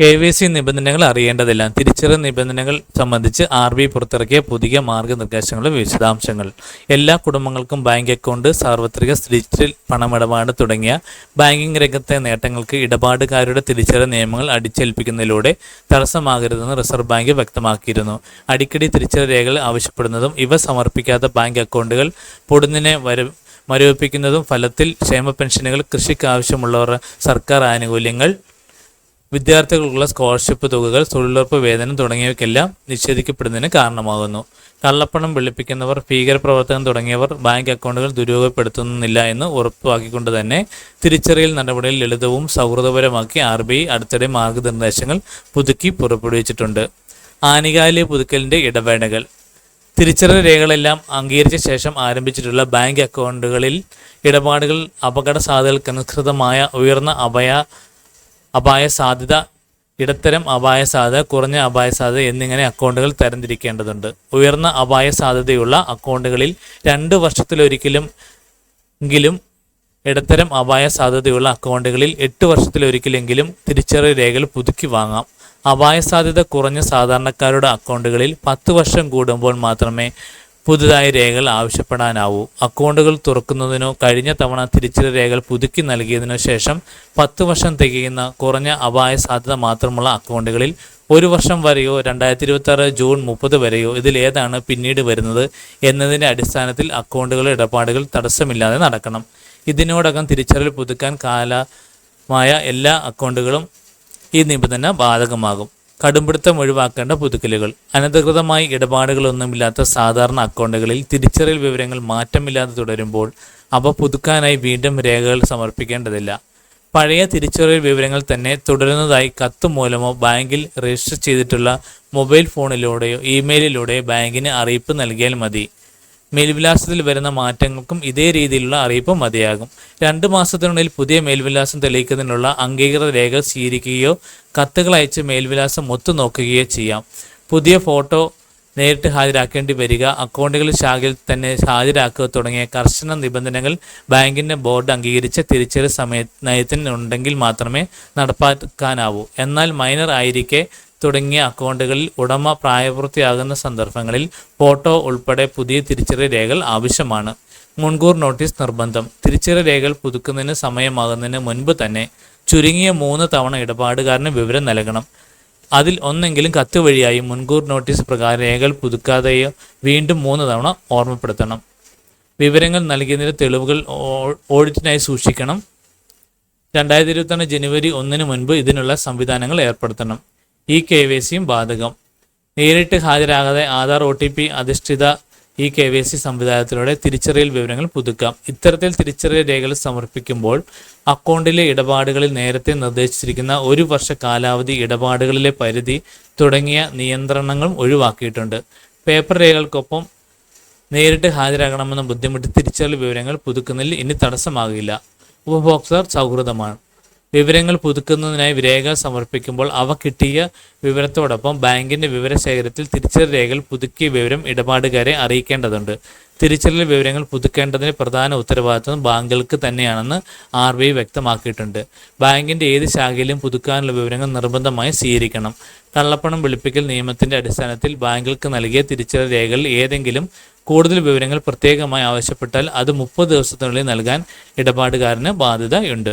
K V C നിബന്ധനകൾ അറിയേണ്ടതില്ല. തിരിച്ചറിയൽ നിബന്ധനകൾ സംബന്ധിച്ച് ആർ ബി പുറത്തിറക്കിയ പുതിയ മാർഗനിർദ്ദേശങ്ങളുടെ വിശദാംശങ്ങൾ. എല്ലാ കുടുംബങ്ങൾക്കും ബാങ്ക് അക്കൗണ്ട് സാർവത്രിക ഡിജിറ്റൽ പണമിടപാട് തുടങ്ങിയ ബാങ്കിംഗ് രംഗത്തെ നേട്ടങ്ങൾക്ക് ഇടപാടുകാരുടെ തിരിച്ചറിയൽ നിയമങ്ങൾ അടിച്ചേൽപ്പിക്കുന്നതിലൂടെ തടസ്സമാകരുതെന്ന് റിസർവ് ബാങ്ക് വ്യക്തമാക്കിയിരുന്നു. അടിക്കടി തിരിച്ചറിയൽ രേഖകൾ ആവശ്യപ്പെടുന്നതും ഇവ സമർപ്പിക്കാത്ത ബാങ്ക് അക്കൗണ്ടുകൾ പൊടുന്നിനെ വര മരവിപ്പിക്കുന്നതും ഫലത്തിൽ ക്ഷേമ പെൻഷനുകൾ കൃഷിക്ക് ആവശ്യമുള്ളവർ സർക്കാർ ആനുകൂല്യങ്ങൾ വിദ്യാർത്ഥികൾക്കുള്ള സ്കോളർഷിപ്പ് തുകകൾ തൊഴിലുറപ്പ് വേതനം തുടങ്ങിയവയ്ക്കെല്ലാം നിഷേധിക്കപ്പെടുന്നതിന് കാരണമാകുന്നു. കള്ളപ്പണം വെളുപ്പിക്കുന്നവർ ഭീകരപ്രവർത്തനം തുടങ്ങിയവർ ബാങ്ക് അക്കൗണ്ടുകൾ ദുരുപയോഗപ്പെടുത്തുന്നില്ല എന്ന് ഉറപ്പാക്കിക്കൊണ്ട് തന്നെ തിരിച്ചറിയൽ നടപടികൾ ലളിതവും സൗഹൃദപരമാക്കി ആർ ബി ഐ അടുത്തിടെ മാർഗനിർദ്ദേശങ്ങൾ പുതുക്കി പുറപ്പെടുവിച്ചിട്ടുണ്ട്. ആനുകാലിക പുതുക്കലിന്റെ ഇടവേളകൾ. തിരിച്ചറിയൽ രേഖകളെല്ലാം അംഗീകരിച്ച ശേഷം ആരംഭിച്ചിട്ടുള്ള ബാങ്ക് അക്കൗണ്ടുകളിൽ ഇടപാടുകൾ അപകട സാധ്യതകൾക്കനുസൃതമായ ഉയർന്ന അഭയ അപായ സാധ്യത ഇടത്തരം അപായ സാധ്യത കുറഞ്ഞ അപായ സാധ്യത എന്നിങ്ങനെ അക്കൗണ്ടുകൾ തരംതിരിക്കേണ്ടതുണ്ട്. ഉയർന്ന അപായ സാധ്യതയുള്ള അക്കൗണ്ടുകളിൽ രണ്ട് വർഷത്തിലൊരിക്കലും എങ്കിലും ഇടത്തരം അപായ സാധ്യതയുള്ള അക്കൗണ്ടുകളിൽ എട്ട് വർഷത്തിലൊരിക്കലെങ്കിലും തിരിച്ചറിവ് രേഖകൾ പുതുക്കി വാങ്ങാം. അപായ സാധ്യത കുറഞ്ഞ സാധാരണക്കാരുടെ അക്കൗണ്ടുകളിൽ പത്ത് വർഷം കൂടുമ്പോൾ മാത്രമേ പുതുതായി രേഖകൾ ആവശ്യപ്പെടാനാവൂ. അക്കൗണ്ടുകൾ തുറക്കുന്നതിനോ കഴിഞ്ഞ തവണ തിരിച്ചറിയൽ രേഖകൾ പുതുക്കി നൽകിയതിനോ ശേഷം പത്ത് വർഷം തികയുന്ന കുറഞ്ഞ അപായ സാധ്യത മാത്രമുള്ള അക്കൗണ്ടുകളിൽ ഒരു വർഷം വരെയോ രണ്ടായിരത്തി ഇരുപത്തി ആറ് ജൂൺ മുപ്പത് വരെയോ ഇതിലേതാണ് പിന്നീട് വരുന്നത് എന്നതിന്റെ അടിസ്ഥാനത്തിൽ അക്കൗണ്ടുകളുടെ ഇടപാടുകൾ തടസ്സമില്ലാതെ നടക്കണം. ഇതിനോടകം തിരിച്ചറിൽ പുതുക്കാൻ കാലമായ എല്ലാ അക്കൗണ്ടുകളും ഈ നിബന്ധന ബാധകമാകും. കടുംപിടുത്തം ഒഴിവാക്കേണ്ട പുതുക്കലുകൾ. അനധികൃതമായി ഇടപാടുകളൊന്നുമില്ലാത്ത സാധാരണ അക്കൗണ്ടുകളിൽ തിരിച്ചറിയൽ വിവരങ്ങൾ മാറ്റമില്ലാതെ തുടരുമ്പോൾ അവ പുതുക്കാനായി വീണ്ടും രേഖകൾ സമർപ്പിക്കേണ്ടതില്ല. പഴയ തിരിച്ചറിയൽ വിവരങ്ങൾ തന്നെ തുടരുന്നതായി കത്ത് മൂലമോ ബാങ്കിൽ രജിസ്റ്റർ ചെയ്തിട്ടുള്ള മൊബൈൽ ഫോണിലൂടെയോ ഇമെയിലിലൂടെയോ ബാങ്കിന് അറിയിപ്പ് നൽകിയാൽ മതി. മേൽവിലാസത്തിൽ വരുന്ന മാറ്റങ്ങൾക്കും ഇതേ രീതിയിലുള്ള അറിയിപ്പ് മതിയാകും. രണ്ട് മാസത്തിനുള്ളിൽ പുതിയ മേൽവിലാസം തെളിയിക്കുന്നതിനുള്ള അംഗീകൃത രേഖകൾ സ്വീകരിക്കുകയോ കത്തുകൾ അയച്ച് മേൽവിലാസം ഒത്തുനോക്കുകയോ ചെയ്യാം. പുതിയ ഫോട്ടോ നേരിട്ട് ഹാജരാക്കേണ്ടി വരിക അക്കൗണ്ടുകൾ ശാഖയിൽ തന്നെ ഹാജരാക്കുക തുടങ്ങിയ കർശന നിബന്ധനകൾ ബാങ്കിന്റെ ബോർഡ് അംഗീകരിച്ച തിരിച്ചറി സമയ നയത്തിനുണ്ടെങ്കിൽ മാത്രമേ നടപ്പാക്കാനാവൂ. എന്നാൽ മൈനർ ആയിരിക്കെ തുടങ്ങിയ അക്കൗണ്ടുകളിൽ ഉടമ പ്രായപൂർത്തിയാകുന്ന സന്ദർഭങ്ങളിൽ ഫോട്ടോ ഉൾപ്പെടെ പുതിയ തിരിച്ചറിയൽ രേഖകൾ ആവശ്യമാണ്. മുൻകൂർ നോട്ടീസ് നിർബന്ധം. തിരിച്ചറിയൽ രേഖകൾ പുതുക്കുന്നതിന് സമയമാകുന്നതിന് മുൻപ് തന്നെ ചുരുങ്ങിയ മൂന്ന് തവണ ഇടപാടുകാരന് വിവരം നൽകണം. അതിൽ ഒന്നെങ്കിലും കത്ത് വഴിയായി മുൻകൂർ നോട്ടീസ് പ്രകാരം രേഖകൾ പുതുക്കാതെയോ വീണ്ടും മൂന്ന് തവണ ഓർമ്മപ്പെടുത്തണം. വിവരങ്ങൾ നൽകിയതിന്റെ തെളിവുകൾ ഓഡിറ്റിനായി സൂക്ഷിക്കണം. രണ്ടായിരത്തി ഇരുപത്തൊന്ന് ജനുവരി ഒന്നിന് മുൻപ് ഇതിനുള്ള സംവിധാനങ്ങൾ ഏർപ്പെടുത്തണം. ഈ കെ വൈ സിയും ബാധകം. നേരിട്ട് ഹാജരാകാതെ ആധാർ ഒ ടി പി അധിഷ്ഠിത ഇ കെ വൈ സി സംവിധാനത്തിലൂടെ തിരിച്ചറിയൽ വിവരങ്ങൾ പുതുക്കാം. ഇത്തരത്തിൽ തിരിച്ചറിയൽ രേഖകൾ സമർപ്പിക്കുമ്പോൾ അക്കൗണ്ടിലെ ഇടപാടുകളിൽ നേരത്തെ നിർദ്ദേശിച്ചിരിക്കുന്ന ഒരു വർഷ കാലാവധി ഇടപാടുകളിലെ പരിധി തുടങ്ങിയ നിയന്ത്രണങ്ങളും ഒഴിവാക്കിയിട്ടുണ്ട്. പേപ്പർ രേഖകൾക്കൊപ്പം നേരിട്ട് ഹാജരാകണമെന്ന ബുദ്ധിമുട്ട് തിരിച്ചറിയൽ വിവരങ്ങൾ പുതുക്കുന്നതിൽ ഇനി തടസ്സമാകില്ല. ഉപഭോക്തൃ സൗഹൃദമാണ്. വിവരങ്ങൾ പുതുക്കുന്നതിനായി രേഖ സമർപ്പിക്കുമ്പോൾ അവ കിട്ടിയ വിവരത്തോടൊപ്പം ബാങ്കിന്റെ വിവരശേഖരത്തിൽ തിരിച്ചറി രേഖകൾ പുതുക്കിയ വിവരം ഇടപാടുകാരെ അറിയിക്കേണ്ടതുണ്ട്. തിരിച്ചറിയൽ വിവരങ്ങൾ പുതുക്കേണ്ടതിന് പ്രധാന ഉത്തരവാദിത്വം ബാങ്കുകൾക്ക് തന്നെയാണെന്ന് ആർ ബി ഐ വ്യക്തമാക്കിയിട്ടുണ്ട്. ബാങ്കിന്റെ ഏത് ശാഖയിലും പുതുക്കാനുള്ള വിവരങ്ങൾ നിർബന്ധമായി സ്വീകരിക്കണം. കള്ളപ്പണം വെളുപ്പിക്കൽ നിയമത്തിന്റെ അടിസ്ഥാനത്തിൽ ബാങ്കുകൾക്ക് നൽകിയ തിരിച്ചറിയൽ രേഖകളിൽ ഏതെങ്കിലും കൂടുതൽ വിവരങ്ങൾ പ്രത്യേകമായി ആവശ്യപ്പെട്ടാൽ അത് മുപ്പത് ദിവസത്തിനുള്ളിൽ നൽകാൻ ഇടപാടുകാരന് ബാധ്യതയുണ്ട്.